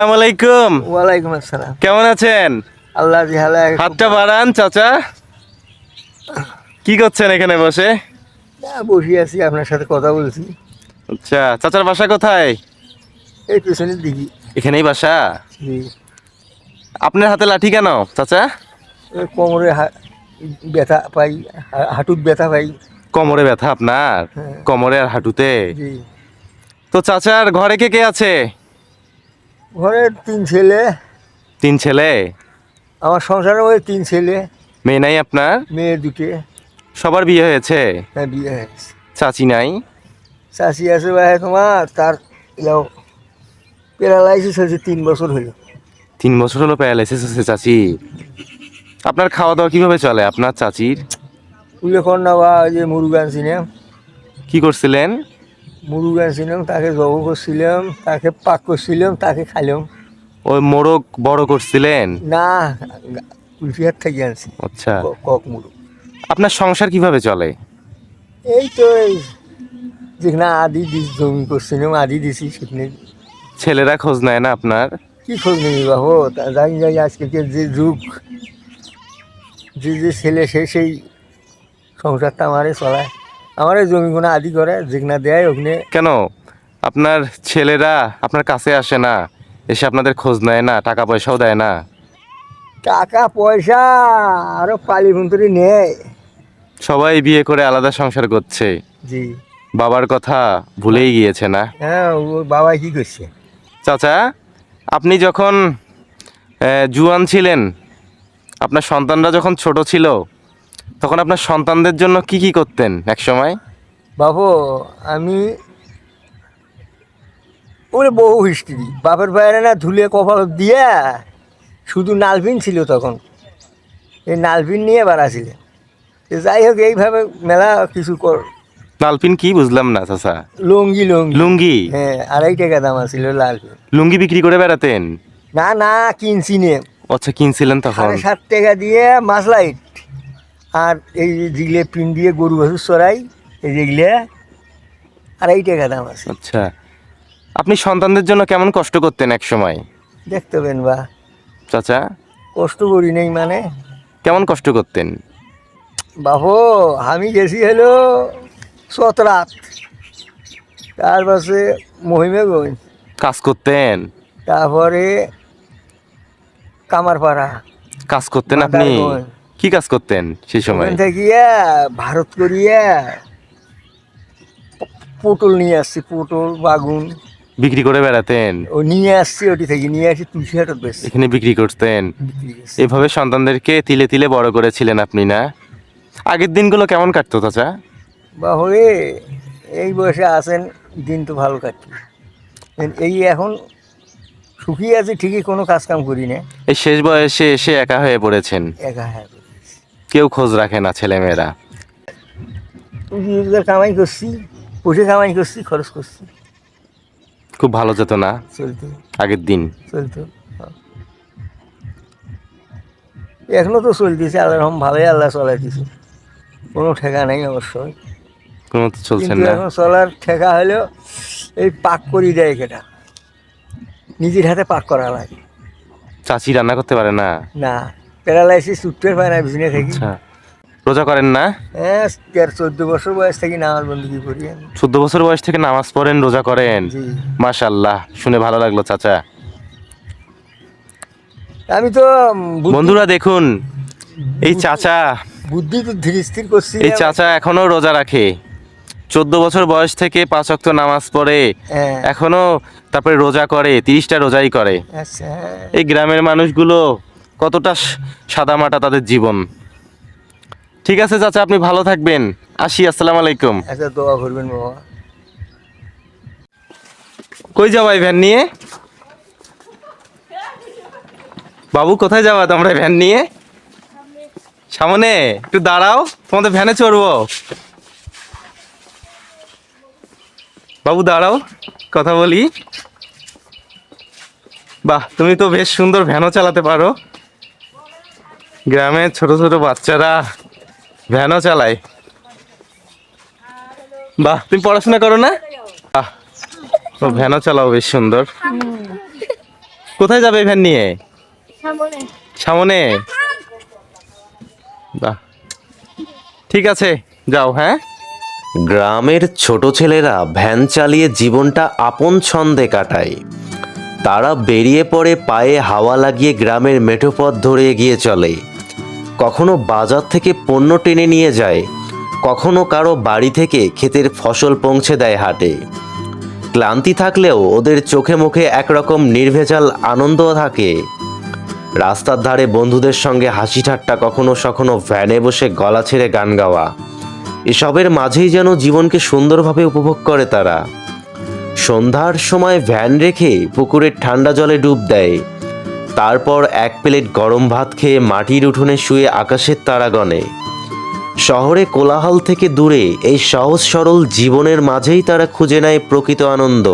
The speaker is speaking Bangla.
আসসালামু আলাইকুম। ওয়ালাইকুম আসসালাম। কেমন আছেন? আল্লাহ হাতটা বাড়ান চাচা। কি করছেন এখানে বসে? বসে আছি আপনার সাথে কথা বলছি। আচ্ছা চাচার বাসা কোথায়? এই পেছনের দিকে। এখানেই বাসা? আপনার হাতে লাঠি কেন চাচা? কোমরে ব্যথা পাই হাঁটুর ব্যথা পাই। কোমরে ব্যথা আপনার? হ্যাঁ। কোমরে আর হাঁটুতে? তো চাচার ঘরে কে কে আছে? ঘরে তিন ছেলে। তিন ছেলে? আমার সংসারে ওই তিন ছেলে। মেয়ে নাই আপনার? মেয়ে দুটে। সবার বিয়ে হয়েছে? হ্যাঁ বিয়ে হয়েছে। চাচি নাই? চাষি আছে ভাই তোমার তার এলাও প্যারালাইসিস হয়েছে তিন বছর হলো। তিন বছর হলো প্যারালাইসিস আছে চাচি। আপনার খাওয়া দাওয়া কীভাবে চলে আপনার চাচির? উল্লেখন না বা ওই যে মুরুগান সিনেম কি করছিলেন? মুরুগান সিনেম তাকে জব করছিলাম তাকে পাক করছিলাম তাকে খাইলাম। ওই মোরগ বড় করছিলেন? না কুলফিহাট থেকে আনছি আচ্ছা। কক মুরু আপনার সংসার কীভাবে চলে? এই তো এই যেখানে আদি দিস জমি করছিলাম আদি দিছি সেখানে। ছেলেরা খোঁজ নেয় না আপনার? কি খোঁজ নেই বাবু? জানি যাই আজকে যে যুগ যে যে ছেলে সে সেই সংসারটা আমারে চলায়। আমারে জমি কোনো আদি করে যেখানে দেয় ওখানে কেন? আপনার ছেলেরা আপনার কাছে আসে না এসে আপনাদের খোঁজ নেয় না টাকা পয়সাও দেয় না। টাকা পয়সা আরও পালি ভুন্তরি নেয় সবাই বিয়ে করে আলাদা সংসার করছে। জি। বাবার কথা ভুলেই গিয়েছে না? হ্যাঁ ও বাবা কি করছে? চাচা আপনি যখন জুয়ান ছিলেন আপনার সন্তানরা যখন ছোট ছিল তখন আপনার সন্তানদের জন্য কি কি করতেন এক সময় বাবু আমি ওরে বহু হিস্ট্রি বাপের বাইরে না ধুলে কপাল দিয়া শুধু নালভিন ছিল তখন। এই নালভিন নিয়ে বাড়াছিল যাই হোক এইভাবে মেলা কিছু কর লালপিন কি বুঝলাম না চাচা। লুঙ্গি লুঙ্গি। লুঙ্গি? হ্যাঁ আড়াই টাকা দাম আছিল লালভিন লুঙ্গি বিক্রি করে বেড়াতেন? না না কিনছি নে। আচ্ছা কিনছিলেন তখন? সাড়ে সাত টাকা দিয়ে মাছ লাইট। আর এই যে যেগুলো পিন দিয়ে গরু বাছুর চড়াই এই যেগুলো আড়াই টাকা দাম আছে। আচ্ছা। আপনি সন্তানদের জন্য কেমন কষ্ট করতেন এক সময়? দেখতে পেন বা। চাচা? কষ্ট করি নেই মানে। কেমন কষ্ট করতেন? বাবু আমি গেছি হলো সতরাত তার পাশে মহিমে মহিমেগঞ্জ কাজ করতেন? তারপরে কামারপাড়া। কাজ করতেন আপনি। কি কাজ করতেন সেই সময়? ওখান থেকে ভারত করিয়া পটল নিয়ে আসছি পটল বাগুন। বিক্রি করে বেড়াতেন? ও নিয়ে আসছি ওটি থেকে নিয়ে আসি তুলসী হাটত বেশ। এখানে বিক্রি করতেন? বিক্রি করছি। এভাবে সন্তানদেরকে তিলে তিলে বড় করেছিলেন আপনি না? আগের দিনগুলো কেমন কাটতো চাচা? বা রে এই বয়সে আছেন দিন তো ভালো কাটছে। এই এখন সুখী আছে ঠিকই কোনো কাজ কাম করি না। এই শেষ বয়সে এসে একা হয়ে পড়েছেন। একা হ্যাঁ কেউ খোঁজ রাখে না ছেলেমেয়েরা। কামাই করছি বসে কামাই করছি খরচ করছি। খুব ভালো যেত না? চলতো। আগের দিন। চলতো। এখনও তো চলতেছে আল্লাহ রহম ভালোই আল্লাহ চলাইতেছে কোনো ঠেকা নেই অবশ্যই কোনো তো কিন্তু না। এখন চলার ঠেকা হলেও এই পাক করি দেয় কেটা নিজের হাতে পাক করা লাগে। চাচি রান্না করতে পারে না? না। প্যারালাইসিস উঠতে পারে না বিছনে থেকে। আচ্ছা। রোজা করেন না? হ্যাঁ চোদ্দ বছর বয়স থেকে নামাজ বন্দিগি করি চোদ্দ বছর বয়স থেকে নামাজ পড়েন রোজা করেন? মাশাল্লাহ শুনে ভালো লাগল চাচা। আমি তো বন্ধুরা দেখুন এই চাচা বুদ্ধি তো ধীর স্থির করছি এই চাচা এখনও রোজা রাখে। চোদ্দ বছর বয়স থেকে পাঁচ অক্ত নামাজ পড়ে। হ্যাঁ। এখনও তারপরে রোজা করে তিরিশটা রোজাই করে। আচ্ছা। এই গ্রামের মানুষগুলো কতটা সাদা মাটা তাদের জীবন। ঠিক আছে চাচা আপনি ভালো থাকবেন। আসি আসসালামু আলাইকুম। আচ্ছা দোয়া করবেন বাবা। কই যাবাই ভ্যান নিয়ে? বাবু কোথায় যাবা তোমরা ভ্যান নিয়ে? সামনে একটু দাঁড়াও তোমাদের ভ্যানে চড়বো। বাবু দাঁড়াও কথা বলি। বাহ তুমি তো বেশ সুন্দর ভ্যানও চালাতে পারো। গ্রামে ছোট ছোট বাচ্চারা ভ্যানও চালায়। বাহ, তুমি পড়াশোনা করো না? ও ভ্যানও চালাও, বেশ সুন্দর। কোথায় যাবে ভ্যান নিয়ে? সামনে। বাহ। ঠিক আছে, যাও হ্যাঁ? গ্রামের ছোট ছেলেরা ভ্যান চালিয়ে জীবনটা আপন ছন্দে কাটায়। তারা বেরিয়ে পড়ে পায়ে হাওয়া লাগিয়ে গ্রামের মেঠোপথ ধরে এগিয়ে চলে। কখনো বাজার থেকে পণ্য টেনে নিয়ে যায়, কখনো কারও বাড়ি থেকে ক্ষেতের ফসল পৌঁছে দেয় হাটে। ক্লান্তি থাকলেও ওদের চোখে মুখে একরকম নির্ভেজাল আনন্দ থাকে। রাস্তার ধারে বন্ধুদের সঙ্গে হাসি ঠাট্টা কখনো সখনো ভ্যানে বসে গলা ছেড়ে গান গাওয়া। এসবের মাঝেই যেন জীবনকে সুন্দরভাবে উপভোগ করে তারা। সন্ধ্যার সময় ভ্যান রেখে পুকুরের ঠান্ডা জলে ডুব দেয়। তারপর এক প্লেট গরম ভাত খেয়ে মাটির উঠোনে শুয়ে আকাশের তারাগণে শহরে কোলাহল থেকে দূরে, এই সহজ সরল জীবনের মাঝেই তারা খুঁজে নেয় প্রকৃত আনন্দ।